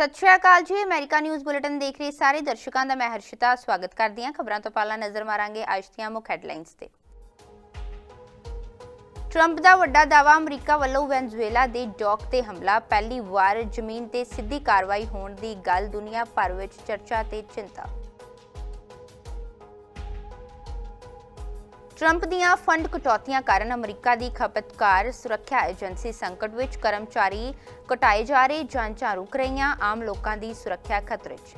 ਸਤਿ ਸ਼੍ਰੀ ਅਕਾਲ ਜੀ। America news bulletin ਦੇਖ ਰਹੇ ਸਾਰੇ ਦਰਸ਼ਕਾਂ ਦਾ ਮੈਂ ਹਰਸ਼ਿਤਾ। ਸਵਾਗਤ ਕਰਦੀ ਹਾਂ ਖਬਰਾਂ ਤੋਂ ਪਹਿਲਾਂ ਨਜ਼ਰ ਮਾਰਾਂਗੇ ਅੱਜ ਦੀਆਂ ਮੁੱਖ ਹੈਡਲਾਈਨਸ ਤੇ। ਟਰੰਪ ਦਾ ਵੱਡਾ ਦਾਅਵਾ, ਅਮਰੀਕਾ ਵੱਲੋਂ ਵੈਨਜ਼ੂਏਲਾ ਦੇ ਡੌਕ ਤੇ ਹਮਲਾ। ਪਹਿਲੀ ਵਾਰ ਜ਼ਮੀਨ ਤੇ ਸਿੱਧੀ ਕਾਰਵਾਈ ਹੋਣ ਦੀ ਗੱਲ ਦੁਨੀਆ ਭਰ ਵਿੱਚ ਚਰਚਾ ਤੇ ਚਿੰਤਾ। ਟਰੰਪ ਦੀਆਂ ਫੰਡ ਕਟੌਤੀਆਂ ਕਾਰਨ ਅਮਰੀਕਾ ਦੀ ਖਪਤਕਾਰ ਸੁਰੱਖਿਆ ਏਜੰਸੀ ਸੰਕਟ ਵਿੱਚ ਕਰਮਚਾਰੀ ਘਟਾਏ ਜਾ ਰਹੇ ਜਾਂਚਾਂ ਰੁਕ ਰਹੀਆਂ, ਆਮ ਲੋਕਾਂ ਦੀ ਸੁਰੱਖਿਆ ਖਤਰੇ 'ਚ।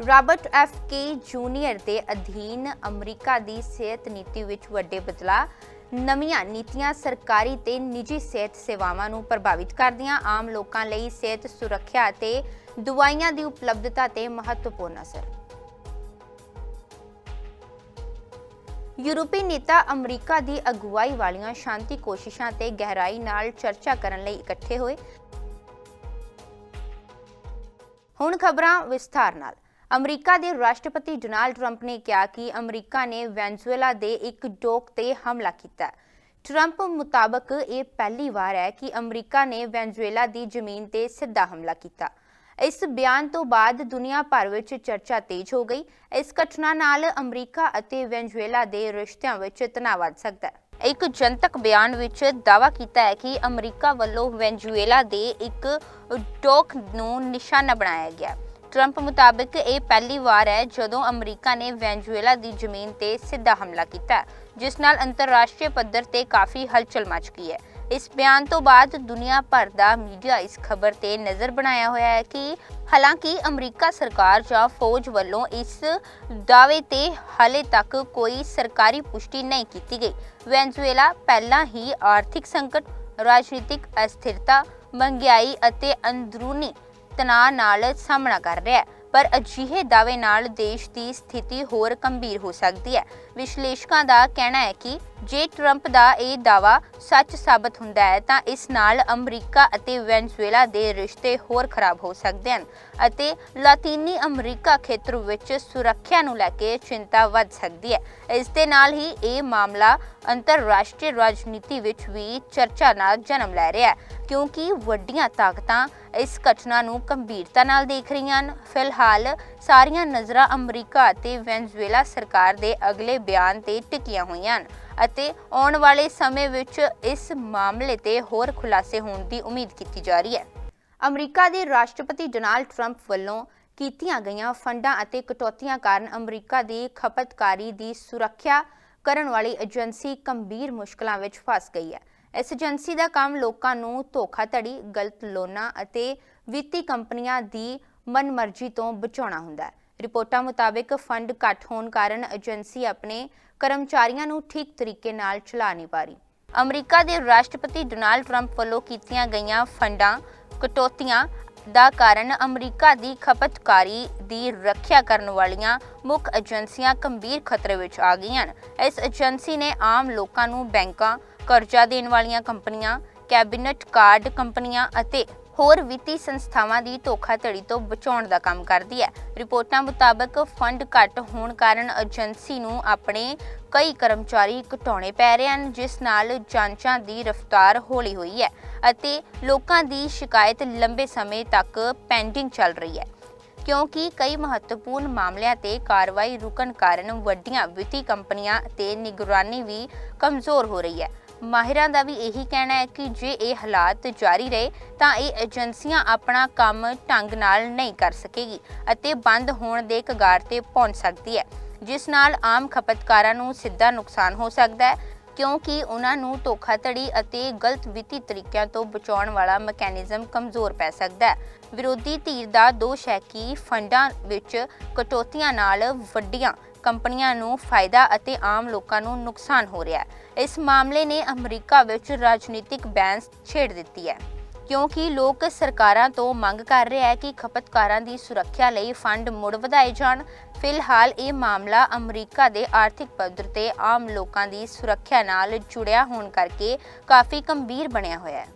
ਰਾਬਰਟ ਐਫ ਕੇ ਜੂਨੀਅਰ ਦੇ ਅਧੀਨ ਅਮਰੀਕਾ ਦੀ ਸਿਹਤ ਨੀਤੀ ਵਿੱਚ ਵੱਡੇ ਬਦਲਾਅ, ਨਵੀਆਂ ਨੀਤੀਆਂ ਸਰਕਾਰੀ ਤੇ ਨਿੱਜੀ ਸਿਹਤ ਸੇਵਾਵਾਂ ਨੂੰ ਪ੍ਰਭਾਵਿਤ ਕਰਦੀਆਂ, ਆਮ ਲੋਕਾਂ ਲਈ ਸਿਹਤ ਸੁਰੱਖਿਆ ਅਤੇ ਦਵਾਈਆਂ ਦੀ ਉਪਲਬਧਤਾ ਤੇ ਮਹੱਤਵਪੂਰਨ ਅਸਰ। ਯੂਰਪੀ ਨੇਤਾ ਅਮਰੀਕਾ ਦੀ ਅਗਵਾਈ ਵਾਲੀਆਂ ਸ਼ਾਂਤੀ ਕੋਸ਼ਿਸ਼ਾਂ ਤੇ ਗਹਿਰਾਈ ਨਾਲ ਚਰਚਾ ਕਰਨ ਲਈ ਇਕੱਠੇ ਹੋਏ। ਹੁਣ ਖਬਰਾਂ ਵਿਸਥਾਰ ਨਾਲ। ਅਮਰੀਕਾ ਦੇ ਰਾਸ਼ਟਰਪਤੀ ਡੋਨਾਲਡ ਟਰੰਪ ਨੇ ਕਿਹਾ ਕਿ ਅਮਰੀਕਾ ਨੇ ਵੈਨਜ਼ੂਏਲਾ ਦੇ ਇੱਕ ਡੋਕ ਤੇ ਹਮਲਾ ਕੀਤਾ। ਹੈ। ਟਰੰਪ ਮੁਤਾਬਕ ਇਹ ਪਹਿਲੀ ਵਾਰ ਹੈ ਕਿ ਅਮਰੀਕਾ ਨੇ ਵੈਨਜ਼ੂਏਲਾ ਦੀ ਜ਼ਮੀਨ ਤੇ ਸਿੱਧਾ ਹਮਲਾ ਕੀਤਾ। ਇਸ ਬਿਆਨ ਤੋਂ ਬਾਅਦ ਦੁਨੀਆ ਭਰ ਵਿੱਚ ਚਰਚਾ ਤੇਜ਼ ਹੋ ਗਈ। ਇਸ ਘਟਨਾ ਨਾਲ ਅਮਰੀਕਾ ਅਤੇ ਵੈਨਜ਼ੂਏਲਾ ਦੇ ਰਿਸ਼ਤਿਆਂ ਵਿੱਚ ਤਣਾਅ ਵੱਧ ਸਕਦਾ ਹੈ। ਇੱਕ ਜਨਤਕ ਬਿਆਨ ਵਿੱਚ ਦਾਅਵਾ ਕੀਤਾ ਹੈ ਕਿ ਅਮਰੀਕਾ ਵੱਲੋਂ ਵੈਨਜ਼ੂਏਲਾ ਦੇ ਇੱਕ ਡੋਕ ਨੂੰ ਨਿਸ਼ਾਨਾ ਬਣਾਇਆ ਗਿਆ ਟਰੰਪ ਮੁਤਾਬਕ ਇਹ ਪਹਿਲੀ ਵਾਰ ਹੈ ਜਦੋਂ ਅਮਰੀਕਾ ਨੇ ਵੈਨਜ਼ੂਏਲਾ ਦੀ ਜ਼ਮੀਨ ਤੇ ਸਿੱਧਾ ਹਮਲਾ ਕੀਤਾ ਜਿਸ ਨਾਲ ਅੰਤਰਰਾਸ਼ਟਰੀ ਪੱਧਰ ਤੇ ਕਾਫੀ ਹਲਚਲ ਮਚ ਗਈ ਹੈ। ਇਸ ਬਿਆਨ ਤੋਂ ਬਾਅਦ ਦੁਨੀਆ ਭਰ ਦਾ ਮੀਡੀਆ ਇਸ ਖਬਰ ਤੇ ਨਜ਼ਰ ਬਣਾਇਆ ਹੋਇਆ ਹੈ ਕਿ ਹਾਲਾਂਕਿ ਅਮਰੀਕਾ ਸਰਕਾਰ ਜਾਂ ਫੌਜ ਵੱਲੋਂ ਇਸ ਦਾਅਵੇ ਤੇ ਹਾਲੇ ਤੱਕ ਕੋਈ ਸਰਕਾਰੀ ਪੁਸ਼ਟੀ ਨਹੀਂ ਕੀਤੀ ਗਈ। ਵੈਨਜ਼ੂਏਲਾ ਪਹਿਲਾਂ ਹੀ ਆਰਥਿਕ ਸੰਕਟ, ਰਾਜਨੀਤਿਕ ਅਸਥਿਰਤਾ, ਮਹਿੰਗਾਈ ਅਤੇ ਅੰਦਰੂਨੀ ਤਣਾਅ ਨਾਲ ਸਾਹਮਣਾ ਕਰ ਰਿਹਾ ਹੈ। ਪਰ ਅਜਿਹੇ ਦਾਅਵੇ ਨਾਲ ਦੇਸ਼ ਦੀ ਸਥਿਤੀ ਹੋਰ ਗੰਭੀਰ ਹੋ ਸਕਦੀ ਹੈ। ਵਿਸ਼ਲੇਸ਼ਕਾਂ ਦਾ ਕਹਿਣਾ ਹੈ ਕਿ ਜੇ ਟਰੰਪ ਦਾ ਇਹ ਦਾਅਵਾ ਸੱਚ ਸਾਬਤ ਹੁੰਦਾ ਹੈ, ਤਾਂ ਇਸ ਨਾਲ ਅਮਰੀਕਾ ਅਤੇ ਵੈਨਜ਼ੂਏਲਾ ਦੇ ਰਿਸ਼ਤੇ ਹੋਰ ਖਰਾਬ ਹੋ ਸਕਦੇ ਹਨ ਅਤੇ ਲਾਤੀਨੀ ਅਮਰੀਕਾ ਖੇਤਰ ਵਿੱਚ ਸੁਰੱਖਿਆ ਨੂੰ ਲੈ ਕੇ ਚਿੰਤਾ ਵੱਧ ਸਕਦੀ ਹੈ। ਇਸ ਦੇ ਨਾਲ ਹੀ ਇਹ ਮਾਮਲਾ ਅੰਤਰਰਾਸ਼ਟਰੀ ਰਾਜਨੀਤੀ ਵਿੱਚ ਵੀ ਚਰਚਾ ਨਾਲ ਜਨਮ ਲੈ ਰਿਹਾ ਹੈ। ਕਿਉਂਕਿ ਵੱਡੀਆਂ ਤਾਕਤਾਂ ਇਸ ਘਟਨਾ ਨੂੰ ਗੰਭੀਰਤਾ ਨਾਲ ਦੇਖ ਰਹੀਆਂ ਹਨ। ਫਿਲਹਾਲ ਸਾਰੀਆਂ ਨਜ਼ਰਾਂ ਅਮਰੀਕਾ ਅਤੇ ਵੈਨਜ਼ੂਏਲਾ ਸਰਕਾਰ ਦੇ ਅਗਲੇ ਬਿਆਨ ਤੇ ਟਿਕੀਆਂ ਹੋਈਆਂ ਹਨ ਅਤੇ ਆਉਣ ਵਾਲੇ ਸਮੇਂ ਵਿੱਚ ਇਸ ਮਾਮਲੇ ਤੇ ਹੋਰ ਖੁਲਾਸੇ ਹੋਣ ਦੀ ਉਮੀਦ ਕੀਤੀ ਜਾ ਰਹੀ ਹੈ। ਅਮਰੀਕਾ ਦੇ ਰਾਸ਼ਟਰਪਤੀ ਡੋਨਾਲਡ ਟਰੰਪ ਵੱਲੋਂ ਕੀਤੀਆਂ ਗਈਆਂ ਫੰਡਾਂ ਅਤੇ ਕਟੌਤੀਆਂ ਕਾਰਨ ਅਮਰੀਕਾ ਦੀ ਖਪਤਕਾਰੀ ਦੀ ਸੁਰੱਖਿਆ ਕਰਨ ਵਾਲੀ ਏਜੰਸੀ ਗੰਭੀਰ ਮੁਸ਼ਕਲਾਂ ਵਿੱਚ ਫਸ ਗਈ ਹੈ। ਇਸ ਏਜੰਸੀ ਦਾ ਕੰਮ ਲੋਕਾਂ ਨੂੰ ਧੋਖਾਧੜੀ, ਗਲਤ ਲੋਨਾਂ ਅਤੇ ਵਿੱਤੀ ਕੰਪਨੀਆਂ ਦੀ ਮਨਮਰਜ਼ੀ ਤੋਂ ਬਚਾਉਣਾ ਹੁੰਦਾ ਹੈ। ਰਿਪੋਰਟਾਂ ਮੁਤਾਬਕ ਫੰਡ ਘੱਟ ਹੋਣ ਕਾਰਨ ਏਜੰਸੀ ਆਪਣੇ ਕਰਮਚਾਰੀਆਂ ਨੂੰ ਠੀਕ ਤਰੀਕੇ ਨਾਲ ਚਲਾ ਨਹੀਂ ਪਾ ਰਹੀ। ਅਮਰੀਕਾ ਦੇ ਰਾਸ਼ਟਰਪਤੀ ਡੋਨਾਲਡ ਟਰੰਪ ਵੱਲੋਂ ਕੀਤੀਆਂ ਗਈਆਂ ਫੰਡਾਂ ਕਟੌਤੀਆਂ ਦਾ ਕਾਰਨ ਅਮਰੀਕਾ ਦੀ ਖਪਤਕਾਰੀ ਦੀ ਰੱਖਿਆ ਕਰਨ ਵਾਲੀਆਂ ਮੁੱਖ ਏਜੰਸੀਆਂ ਗੰਭੀਰ ਖਤਰੇ ਵਿੱਚ ਆ ਗਈਆਂ ਹਨ। ਇਸ ਏਜੰਸੀ ਨੇ ਆਮ ਲੋਕਾਂ ਨੂੰ ਬੈਂਕਾਂ ਕਰਜ਼ਾ ਦੇਣ ਵਾਲੀਆਂ ਕੰਪਨੀਆਂ, ਕੈਬਨਿਟ ਕਾਰਡ ਕੰਪਨੀਆਂ ਅਤੇ ਹੋਰ ਵਿੱਤੀ ਸੰਸਥਾਵਾਂ ਦੀ ਧੋਖਾਧੜੀ ਤੋਂ ਬਚਾਉਣ ਦਾ ਕੰਮ ਕਰਦੀ ਹੈ। ਰਿਪੋਰਟਾਂ ਮੁਤਾਬਕ ਫੰਡ ਘੱਟ ਹੋਣ ਕਾਰਨ ਏਜੰਸੀ ਨੂੰ ਆਪਣੇ ਕਈ ਕਰਮਚਾਰੀ ਘਟਾਉਣੇ ਪੈ ਰਹੇ ਹਨ, ਜਿਸ ਨਾਲ ਜਾਂਚਾਂ ਦੀ ਰਫ਼ਤਾਰ ਹੌਲੀ ਹੋਈ ਹੈ ਅਤੇ ਲੋਕਾਂ ਦੀ ਸ਼ਿਕਾਇਤ ਲੰਬੇ ਸਮੇਂ ਤੱਕ ਪੈਂਡਿੰਗ ਚੱਲ ਰਹੀ ਹੈ। ਕਿਉਂਕਿ ਕਈ ਮਹੱਤਵਪੂਰਨ ਮਾਮਲਿਆਂ ਤੇ ਕਾਰਵਾਈ ਰੁਕਣ ਕਾਰਨ ਵੱਡੀਆਂ ਵਿੱਤੀ ਕੰਪਨੀਆਂ ਤੇ ਨਿਗਰਾਨੀ ਵੀ ਕਮਜ਼ੋਰ ਹੋ ਰਹੀ ਹੈ। ਮਾਹਿਰਾਂ ਦਾ ਵੀ ਇਹੀ ਕਹਿਣਾ ਹੈ ਕਿ ਜੇ ਇਹ ਹਾਲਾਤ ਜਾਰੀ ਰਹੇ, ਤਾਂ ਇਹ ਏਜੰਸੀਆਂ ਆਪਣਾ ਕੰਮ ਢੰਗ ਨਾਲ ਨਹੀਂ ਕਰ ਸਕੇਗੀ ਅਤੇ ਬੰਦ ਹੋਣ ਦੇ ਕਗਾਰ ਤੇ ਪਹੁੰਚ ਸਕਦੀ ਹੈ, ਜਿਸ ਨਾਲ ਆਮ ਖਪਤਕਾਰਾਂ ਨੂੰ ਸਿੱਧਾ ਨੁਕਸਾਨ ਹੋ ਸਕਦਾ ਹੈ, ਕਿਉਂਕਿ ਉਹਨਾਂ ਨੂੰ ਧੋਖਾਧੜੀ ਅਤੇ ਗਲਤ ਵਿੱਤੀ ਤਰੀਕਿਆਂ ਤੋਂ ਬਚਾਉਣ ਵਾਲਾ ਮੈਕੈਨਿਜ਼ਮ ਕਮਜ਼ੋਰ ਪੈ ਸਕਦਾ ਹੈ। ਵਿਰੋਧੀ ਧਿਰ ਦਾ ਦੋਸ਼ ਹੈ ਕਿ ਫੰਡਾਂ ਵਿੱਚ ਕਟੌਤੀਆਂ ਨਾਲ ਵੱਡੀਆਂ ਕੰਪਨੀਆਂ ਨੂੰ ਫਾਇਦਾ ਅਤੇ ਆਮ ਲੋਕਾਂ ਨੂੰ ਨੁਕਸਾਨ ਹੋ ਰਿਹਾ ਹੈ। ਇਸ ਮਾਮਲੇ ਨੇ ਅਮਰੀਕਾ ਵਿੱਚ ਰਾਜਨੀਤਿਕ ਬੈਂਸ ਛੇੜ ਦਿੱਤੀ ਹੈ, ਕਿਉਂਕਿ ਲੋਕ ਸਰਕਾਰਾਂ ਤੋਂ ਮੰਗ ਕਰ ਰਹੇ ਹੈ ਕਿ ਖਪਤਕਾਰਾਂ ਦੀ ਸੁਰੱਖਿਆ ਲਈ ਫੰਡ ਮੁੜ ਵਧਾਏ ਜਾਣ। ਫਿਲਹਾਲ ਇਹ ਮਾਮਲਾ ਅਮਰੀਕਾ ਦੇ ਆਰਥਿਕ ਪੱਧਰ ਤੇ ਆਮ ਲੋਕਾਂ ਦੀ ਸੁਰੱਖਿਆ ਨਾਲ ਜੁੜਿਆ ਹੋਣ ਕਰਕੇ ਕਾਫੀ ਗੰਭੀਰ ਬਣਿਆ ਹੋਇਆ ਹੈ।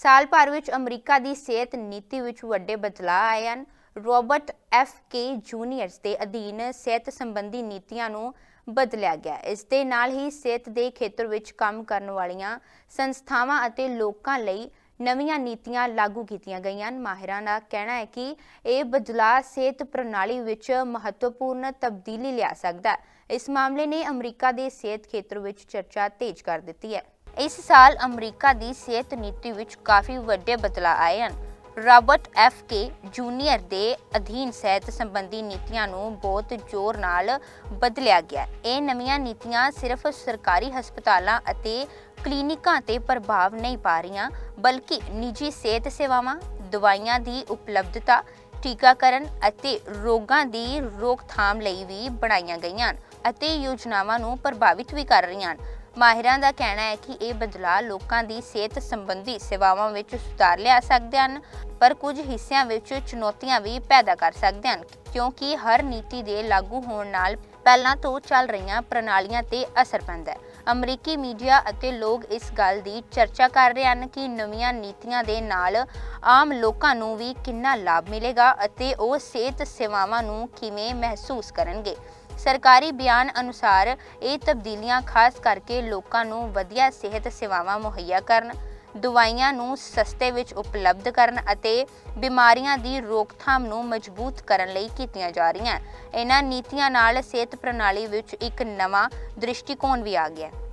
ਸਾਲ ਭਰ ਵਿੱਚ ਅਮਰੀਕਾ ਦੀ ਸਿਹਤ ਨੀਤੀ ਵਿੱਚ ਵੱਡੇ ਬਦਲਾਅ ਆਏ ਹਨ। ਰੋਬਰਟ ਐਫ ਕੇ ਜੂਨੀਅਰ ਦੇ ਅਧੀਨ ਸਿਹਤ ਸੰਬੰਧੀ ਨੀਤੀਆਂ ਨੂੰ ਬਦਲਿਆ ਗਿਆ। ਇਸ ਦੇ ਨਾਲ ਹੀ ਸਿਹਤ ਦੇ ਖੇਤਰ ਵਿੱਚ ਕੰਮ ਕਰਨ ਵਾਲੀਆਂ ਸੰਸਥਾਵਾਂ ਅਤੇ ਲੋਕਾਂ ਲਈ ਨਵੀਆਂ ਨੀਤੀਆਂ ਲਾਗੂ ਕੀਤੀਆਂ ਗਈਆਂ ਹਨ। ਮਾਹਿਰਾਂ ਦਾ ਕਹਿਣਾ ਹੈ ਕਿ ਇਹ ਬਦਲਾਅ ਸਿਹਤ ਪ੍ਰਣਾਲੀ ਵਿੱਚ ਮਹੱਤਵਪੂਰਨ ਤਬਦੀਲੀ ਲਿਆ ਸਕਦਾ ਹੈ। ਇਸ ਮਾਮਲੇ ਨੇ ਅਮਰੀਕਾ ਦੇ ਸਿਹਤ ਖੇਤਰ ਵਿੱਚ ਚਰਚਾ ਤੇਜ਼ ਕਰ ਦਿੱਤੀ ਹੈ। ਇਸ ਸਾਲ ਅਮਰੀਕਾ ਦੀ ਸਿਹਤ ਨੀਤੀ ਵਿੱਚ ਕਾਫੀ ਵੱਡੇ ਬਦਲਾਅ ਆਏ ਹਨ। ਰਾਬਰਟ ਐਫ ਕੇ ਜੂਨੀਅਰ ਦੇ ਅਧੀਨ ਸਿਹਤ ਸੰਬੰਧੀ ਨੀਤੀਆਂ ਨੂੰ ਬਹੁਤ ਜ਼ੋਰ ਨਾਲ ਬਦਲਿਆ ਗਿਆ ਇਹ ਨਵੀਆਂ ਨੀਤੀਆਂ ਸਿਰਫ ਸਰਕਾਰੀ ਹਸਪਤਾਲਾਂ ਅਤੇ ਕਲੀਨਿਕਾਂ ਤੇ ਪ੍ਰਭਾਵ ਨਹੀਂ ਪਾ ਰਹੀਆਂ, ਬਲਕਿ ਨਿੱਜੀ ਸਿਹਤ ਸੇਵਾਵਾਂ, ਦਵਾਈਆਂ ਦੀ ਉਪਲਬਧਤਾ, ਟੀਕਾਕਰਨ ਅਤੇ ਰੋਗਾਂ ਦੀ ਰੋਕਥਾਮ ਲਈ ਵੀ ਬਣਾਈਆਂ ਗਈਆਂ ਹਨ ਅਤੇ ਯੋਜਨਾਵਾਂ ਨੂੰ ਪ੍ਰਭਾਵਿਤ ਵੀ ਕਰ ਰਹੀਆਂ ਹਨ। ਮਾਹਿਰਾਂ ਦਾ ਕਹਿਣਾ ਹੈ ਕਿ ਇਹ ਬਦਲਾਅ ਲੋਕਾਂ ਦੀ ਸਿਹਤ ਸੰਬੰਧੀ ਸੇਵਾਵਾਂ ਵਿੱਚ ਸੁਧਾਰ ਲਿਆ ਸਕਦੇ ਹਨ, ਪਰ ਕੁਝ ਹਿੱਸਿਆਂ ਵਿੱਚ ਚੁਣੌਤੀਆਂ ਵੀ ਪੈਦਾ ਕਰ ਸਕਦੇ ਹਨ, ਕਿਉਂਕਿ ਹਰ ਨੀਤੀ ਦੇ ਲਾਗੂ ਹੋਣ ਨਾਲ ਪਹਿਲਾਂ ਤੋਂ ਚੱਲ ਰਹੀਆਂ ਪ੍ਰਣਾਲੀਆਂ ਤੇ ਅਸਰ ਪੈਂਦਾ ਹੈ। ਅਮਰੀਕੀ ਮੀਡੀਆ ਅਤੇ ਲੋਕ ਇਸ ਗੱਲ ਦੀ ਚਰਚਾ ਕਰ ਰਹੇ ਹਨ ਕਿ ਨਵੀਆਂ ਨੀਤੀਆਂ ਦੇ ਨਾਲ ਆਮ ਲੋਕਾਂ ਨੂੰ ਵੀ ਕਿੰਨਾ ਲਾਭ ਮਿਲੇਗਾ ਅਤੇ ਉਹ ਸਿਹਤ ਸੇਵਾਵਾਂ ਨੂੰ ਕਿਵੇਂ ਮਹਿਸੂਸ ਕਰਨਗੇ। ਸਰਕਾਰੀ ਬਿਆਨ ਅਨੁਸਾਰ ਇਹ ਤਬਦੀਲੀਆਂ ਖਾਸ ਕਰਕੇ ਲੋਕਾਂ ਨੂੰ ਵਧੀਆ ਸਿਹਤ ਸੇਵਾਵਾਂ ਮੁਹੱਈਆ ਕਰਨ, ਦਵਾਈਆਂ ਨੂੰ ਸਸਤੇ ਵਿੱਚ ਉਪਲਬਧ ਕਰਨ ਅਤੇ ਬਿਮਾਰੀਆਂ ਦੀ ਰੋਕਥਾਮ ਨੂੰ ਮਜ਼ਬੂਤ ਕਰਨ ਲਈ ਕੀਤੀਆਂ ਜਾ ਰਹੀਆਂ। ਇਹਨਾਂ ਨੀਤੀਆਂ ਨਾਲ ਸਿਹਤ ਪ੍ਰਣਾਲੀ ਵਿੱਚ ਇੱਕ ਨਵਾਂ ਦ੍ਰਿਸ਼ਟੀਕੋਣ ਵੀ ਆ ਗਿਆ। ਹੈ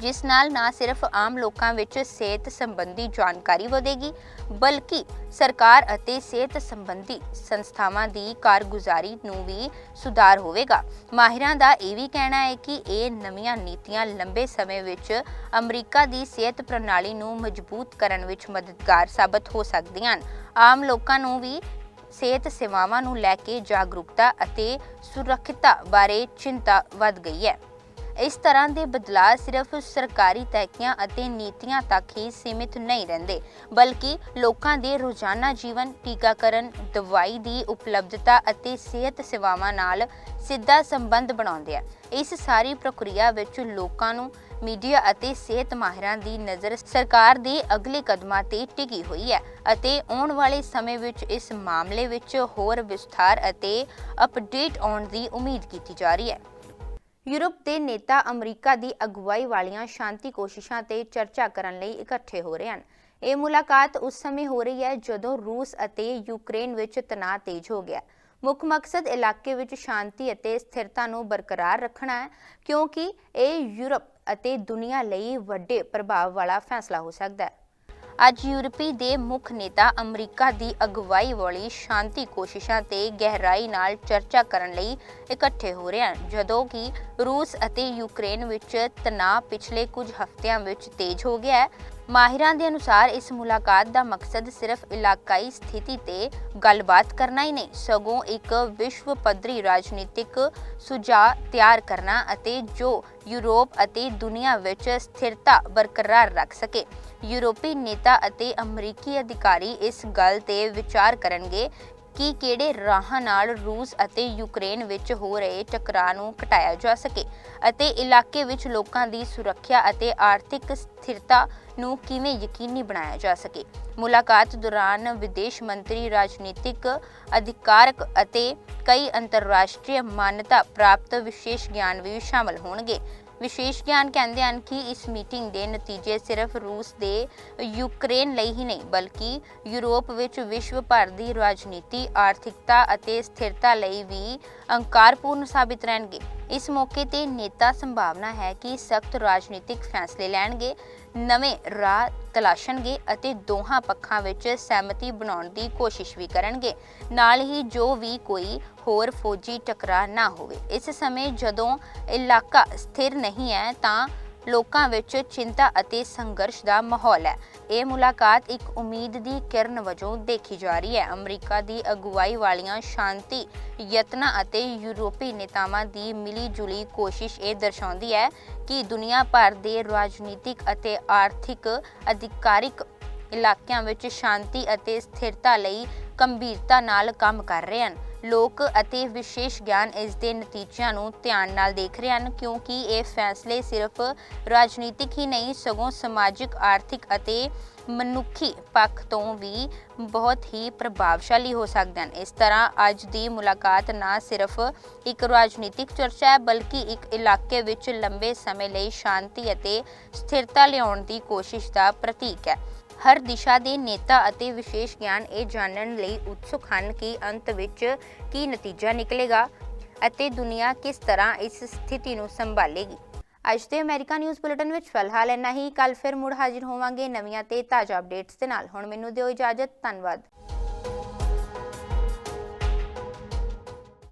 ਜਿਸ ਨਾਲ ਨਾ ਸਿਰਫ ਆਮ ਲੋਕਾਂ ਵਿੱਚ ਸਿਹਤ ਸੰਬੰਧੀ ਜਾਣਕਾਰੀ ਵਧੇਗੀ, ਬਲਕਿ ਸਰਕਾਰ ਅਤੇ ਸਿਹਤ ਸੰਬੰਧੀ ਸੰਸਥਾਵਾਂ ਦੀ ਕਾਰਗੁਜ਼ਾਰੀ ਨੂੰ ਵੀ ਸੁਧਾਰ ਹੋਵੇਗਾ। ਮਾਹਿਰਾਂ ਦਾ ਇਹ ਵੀ ਕਹਿਣਾ ਹੈ ਕਿ ਇਹ ਨਵੀਆਂ ਨੀਤੀਆਂ ਲੰਬੇ ਸਮੇਂ ਵਿੱਚ ਅਮਰੀਕਾ ਦੀ ਸਿਹਤ ਪ੍ਰਣਾਲੀ ਨੂੰ ਮਜ਼ਬੂਤ ਕਰਨ ਵਿੱਚ ਮਦਦਗਾਰ ਸਾਬਤ ਹੋ ਸਕਦੀਆਂ ਹਨ। ਆਮ ਲੋਕਾਂ ਨੂੰ ਵੀ ਸਿਹਤ ਸੇਵਾਵਾਂ ਨੂੰ ਲੈ ਕੇ ਜਾਗਰੂਕਤਾ ਅਤੇ ਸੁਰੱਖਿਅਤਾ ਬਾਰੇ ਚਿੰਤਾ ਵੱਧ ਗਈ ਹੈ। ਇਸ ਤਰ੍ਹਾਂ ਦੇ ਬਦਲਾਅ ਸਿਰਫ ਸਰਕਾਰੀ ਤਹਿਕੀਆਂ ਅਤੇ ਨੀਤੀਆਂ ਤੱਕ ਹੀ ਸੀਮਿਤ ਨਹੀਂ ਰਹਿੰਦੇ, ਬਲਕਿ ਲੋਕਾਂ ਦੇ ਰੋਜ਼ਾਨਾ ਜੀਵਨ, ਟੀਕਾਕਰਨ, ਦਵਾਈ ਦੀ ਉਪਲਬਧਤਾ ਅਤੇ ਸਿਹਤ ਸੇਵਾਵਾਂ ਨਾਲ ਸਿੱਧਾ ਸੰਬੰਧ ਬਣਾਉਂਦੇ ਆ। ਇਸ ਸਾਰੀ ਪ੍ਰਕਿਰਿਆ ਵਿੱਚ ਲੋਕਾਂ ਨੂੰ ਮੀਡੀਆ ਅਤੇ ਸਿਹਤ ਮਾਹਿਰਾਂ ਦੀ ਨਜ਼ਰ ਸਰਕਾਰ ਦੇ ਅਗਲੇ ਕਦਮਾਂ ਤੇ ਟਿਕੀ ਹੋਈ ਹੈ ਅਤੇ ਆਉਣ ਵਾਲੇ ਸਮੇਂ ਵਿੱਚ ਇਸ ਮਾਮਲੇ ਵਿੱਚ ਹੋਰ ਵਿਸਥਾਰ ਅਤੇ ਅਪਡੇਟ ਆਉਣ ਦੀ ਉਮੀਦ ਕੀਤੀ ਜਾ ਰਹੀ ਹੈ। ਯੂਰਪ ਦੇ ਨੇਤਾ ਅਮਰੀਕਾ ਦੀ ਅਗਵਾਈ ਵਾਲੀਆਂ ਸ਼ਾਂਤੀ ਕੋਸ਼ਿਸ਼ਾਂ ਤੇ ਚਰਚਾ ਕਰਨ ਲਈ ਇਕੱਠੇ ਹੋ ਰਹੇ ਹਨ। ਇਹ ਮੁਲਾਕਾਤ ਉਸ ਸਮੇਂ ਹੋ ਰਹੀ ਹੈ ਜਦੋਂ ਰੂਸ ਅਤੇ ਯੂਕਰੇਨ ਵਿੱਚ ਤਣਾਅ ਤੇਜ਼ ਹੋ ਗਿਆ। ਮੁੱਖ ਮਕਸਦ ਇਲਾਕੇ ਵਿੱਚ ਸ਼ਾਂਤੀ ਅਤੇ ਸਥਿਰਤਾ ਨੂੰ ਬਰਕਰਾਰ ਰੱਖਣਾ ਹੈ, ਕਿਉਂਕਿ ਇਹ ਯੂਰਪ ਅਤੇ ਦੁਨੀਆ ਲਈ ਵੱਡੇ ਪ੍ਰਭਾਵ ਵਾਲਾ ਫੈਸਲਾ ਹੋ ਸਕਦਾ ਹੈ। ਅੱਜ ਯੂਰਪੀ ਦੇ ਮੁੱਖ ਨੇਤਾ ਅਮਰੀਕਾ ਦੀ ਅਗਵਾਈ ਵਾਲੀ ਸ਼ਾਂਤੀ ਕੋਸ਼ਿਸ਼ਾਂ ਤੇ ਗਹਿਰਾਈ ਨਾਲ ਚਰਚਾ ਕਰਨ ਲਈ ਇਕੱਠੇ ਹੋ ਰਹੇ ਹਨ, ਜਦੋਂ ਕਿ ਰੂਸ ਅਤੇ ਯੂਕਰੇਨ ਵਿੱਚ ਤਣਾਅ ਪਿਛਲੇ ਕੁਝ ਹਫ਼ਤਿਆਂ ਵਿੱਚ ਤੇਜ਼ ਹੋ ਗਿਆ ਹੈ। ਮਾਹਿਰਾਂ ਦੇ ਅਨੁਸਾਰ ਇਸ ਮੁਲਾਕਾਤ ਦਾ ਮਕਸਦ ਸਿਰਫ ਇਲਾਕਾਈ ਸਥਿਤੀ ਤੇ ਗੱਲਬਾਤ ਕਰਨਾ ਹੀ ਨਹੀਂ, ਸਗੋਂ ਇੱਕ ਵਿਸ਼ਵ ਪੱਧਰੀ ਰਾਜਨੀਤਿਕ ਸੁਝਾਅ ਤਿਆਰ ਕਰਨਾ ਅਤੇ ਜੋ ਯੂਰਪ ਅਤੇ ਦੁਨੀਆ ਵਿੱਚ ਸਥਿਰਤਾ ਬਰਕਰਾਰ ਰੱਖ ਸਕੇ। ਯੂਰਪੀ ਨੇਤਾ ਅਤੇ ਅਮਰੀਕੀ ਅਧਿਕਾਰੀ ਇਸ ਗੱਲ ਤੇ ਵਿਚਾਰ ਕਰਨਗੇ ਕਿ ਕਿਹੜੇ ਰਾਹਾਂ ਨਾਲ ਰੂਸ ਅਤੇ ਯੂਕਰੇਨ ਵਿੱਚ ਹੋ ਰਹੇ ਟਕਰਾਅ ਨੂੰ ਘਟਾਇਆ ਜਾ ਸਕੇ ਅਤੇ ਇਲਾਕੇ ਵਿੱਚ ਲੋਕਾਂ ਦੀ ਸੁਰੱਖਿਆ ਅਤੇ ਆਰਥਿਕ ਸਥਿਰਤਾ ਨੂੰ ਕਿਵੇਂ ਯਕੀਨੀ ਬਣਾਇਆ ਜਾ ਸਕੇ। ਮੁਲਾਕਾਤ ਦੌਰਾਨ ਵਿਦੇਸ਼ ਮੰਤਰੀ, ਰਾਜਨੀਤਿਕ ਅਧਿਕਾਰਕ ਅਤੇ ਕਈ ਅੰਤਰਰਾਸ਼ਟਰੀ ਮਾਨਤਾ ਪ੍ਰਾਪਤ ਵਿਸ਼ੇਸ਼ ਗਿਆਨ ਵੀ ਸ਼ਾਮਲ ਹੋਣਗੇ। ਵਿਸ਼ੇਸ਼ ਗਿਆਨ ਕਹਿੰਦੇ ਹਨ ਕਿ ਇਸ ਮੀਟਿੰਗ ਦੇ ਨਤੀਜੇ ਸਿਰਫ ਰੂਸ ਦੇ ਯੂਕਰੇਨ ਲਈ ਹੀ ਨਹੀਂ, ਬਲਕਿ ਯੂਰਪ ਵਿੱਚ ਵਿਸ਼ਵ ਭਰ ਦੀ ਰਾਜਨੀਤੀ, ਆਰਥਿਕਤਾ ਅਤੇ ਸਥਿਰਤਾ ਲਈ ਵੀ ਅੰਕਾਰਪੂਰਨ ਸਾਬਿਤ ਰਹਿਣਗੇ। ਇਸ ਮੌਕੇ ਤੇ ਨੇਤਾ ਸੰਭਾਵਨਾ ਹੈ ਕਿ ਸਖਤ ਰਾਜਨੀਤਿਕ ਫੈਸਲੇ ਲੈਣਗੇ। ਨਵੇਂ ਰਾਹ ਤਲਾਸ਼ਣਗੇ ਅਤੇ ਦੋਹਾਂ ਪੱਖਾਂ ਵਿੱਚ ਸਹਿਮਤੀ ਬਣਾਉਣ ਦੀ ਕੋਸ਼ਿਸ਼ ਵੀ ਕਰਨਗੇ। ਨਾਲ ਹੀ ਜੋ ਵੀ ਕੋਈ ਹੋਰ ਫੌਜੀ ਟਕਰਾਅ ਨਾ ਹੋਵੇ। ਇਸ ਸਮੇਂ ਜਦੋਂ ਇਲਾਕਾ ਸਥਿਰ ਨਹੀਂ ਹੈ ਤਾਂ ਲੋਕਾਂ ਵਿੱਚ ਚਿੰਤਾ ਅਤੇ ਸੰਘਰਸ਼ ਦਾ ਮਾਹੌਲ ਹੈ। ਇਹ ਮੁਲਾਕਾਤ ਇੱਕ ਉਮੀਦ ਦੀ ਕਿਰਨ ਵਜੋਂ ਦੇਖੀ ਜਾ ਰਹੀ ਹੈ। ਅਮਰੀਕਾ ਦੀ ਅਗਵਾਈ ਵਾਲੀਆਂ ਸ਼ਾਂਤੀ ਯਤਨਾਂ ਅਤੇ ਯੂਰਪੀ ਨੇਤਾਵਾਂ ਦੀ ਮਿਲੀ ਜੁਲੀ ਕੋਸ਼ਿਸ਼ ਇਹ ਦਰਸਾਉਂਦੀ ਹੈ ਕਿ ਦੁਨੀਆ ਭਰ ਦੇ ਰਾਜਨੀਤਿਕ ਅਤੇ ਆਰਥਿਕ ਅਧਿਕਾਰਿਕ ਇਲਾਕਿਆਂ ਵਿੱਚ ਸ਼ਾਂਤੀ ਅਤੇ ਸਥਿਰਤਾ ਲਈ ਗੰਭੀਰਤਾ ਨਾਲ ਕੰਮ ਕਰ ਰਹੇ ਹਨ। ਲੋਕ ਅਤੇ ਵਿਸ਼ੇਸ਼ ਗਿਆਨ ਇਸ ਦੇ ਨਤੀਜਿਆਂ ਨੂੰ ਧਿਆਨ ਨਾਲ ਦੇਖ ਰਹੇ ਹਨ, ਕਿਉਂਕਿ ਇਹ ਫੈਸਲੇ ਸਿਰਫ ਰਾਜਨੀਤਿਕ ਹੀ ਨਹੀਂ, ਸਗੋਂ ਸਮਾਜਿਕ, ਆਰਥਿਕ ਅਤੇ ਮਨੁੱਖੀ ਪੱਖ ਤੋਂ ਵੀ ਬਹੁਤ ਹੀ ਪ੍ਰਭਾਵਸ਼ਾਲੀ ਹੋ ਸਕਦੇ ਹਨ। ਇਸ ਤਰ੍ਹਾਂ ਅੱਜ ਦੀ ਮੁਲਾਕਾਤ ਨਾ ਸਿਰਫ ਇੱਕ ਰਾਜਨੀਤਿਕ ਚਰਚਾ ਹੈ, ਬਲਕਿ ਇੱਕ ਇਲਾਕੇ ਵਿੱਚ ਲੰਬੇ ਸਮੇਂ ਲਈ ਸ਼ਾਂਤੀ ਅਤੇ ਸਥਿਰਤਾ ਲਿਆਉਣ ਦੀ ਕੋਸ਼ਿਸ਼ ਦਾ ਪ੍ਰਤੀਕ ਹੈ। ਹਰ ਦਿਸ਼ਾ ਦੇ ਨੇਤਾ ਅਤੇ ਵਿਸ਼ੇਸ਼ ਗਿਆਨ ਇਹ ਜਾਣਨ ਲਈ ਉਤਸੁਕ ਹਨ ਕਿ ਅੰਤ ਵਿੱਚ ਕੀ ਨਤੀਜਾ ਨਿਕਲੇਗਾ ਅਤੇ ਦੁਨੀਆ ਕਿਸ ਤਰ੍ਹਾਂ ਇਸ ਸਥਿਤੀ ਨੂੰ ਸੰਭਾਲੇਗੀ। ਅੱਜ ਦੇ ਅਮਰੀਕਾ ਨਿਊਜ਼ ਬੁਲੇਟਿਨ ਵਿੱਚ ਫਿਲਹਾਲ ਇੰਨਾ ਹੀ। ਕੱਲ ਫਿਰ ਮੁੜ ਹਾਜ਼ਰ ਹੋਵਾਂਗੇ ਨਵੀਆਂ ਤੇ ਤਾਜ਼ਾ ਅਪਡੇਟਸ ਦੇ ਨਾਲ। ਹੁਣ ਮੈਨੂੰ ਦਿਓ ਇਜਾਜ਼ਤ। ਧੰਨਵਾਦ।